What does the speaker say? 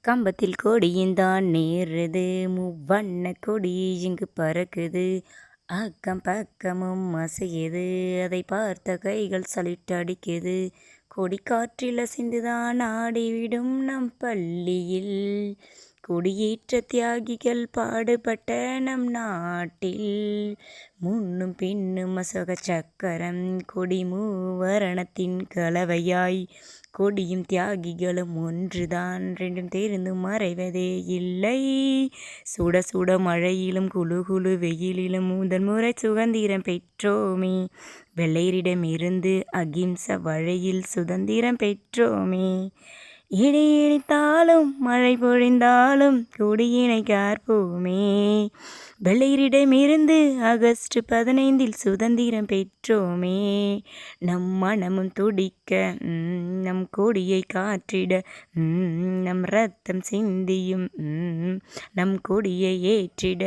கம்பத்தில் கொடியுந்தான் நேருது. மூவண்ணக் கொடி இங்கு பறக்குது. அக்கம் பக்கமும் அசையுது. அதை பார்த்த கைகள் சலிட்டடிக்குது கொடி காற்றில் அசைந்துதான் ஆடிவிடும் நம் பள்ளியில். கொடியேற்ற தியாகிகள் பாடுபட்ட நம் நாட்டில். முன்னும் பின்னும் அசோக சக்கரம் கொடி மூவரணத்தின் கலவையாய். கொடியும் தியாகிகளும் ஒன்றுதான் ரெண்டும் தெரிந்து மறைவதே இல்லை. சுட சுட மழையிலும் குழு குளு வெயிலிலும் முதன் முறை சுதந்திரம் பெற்றோமே. வெள்ளையரிடமிருந்து அகிம்ச வழியில் சுதந்திரம் பெற்றோமே. இடி இடித்தாலும் மழை பொழிந்தாலும் கொடியினை காற்போமே வெள்ளையரிடமிருந்து ஆகஸ்ட் பதினைந்தில் சுதந்திரம் பெற்றோமே. நம் மனமும் துடிக்க நம் கொடியை காற்றிட நம் ரத்தம் சிந்தியும் நம் கொடியை ஏற்றிட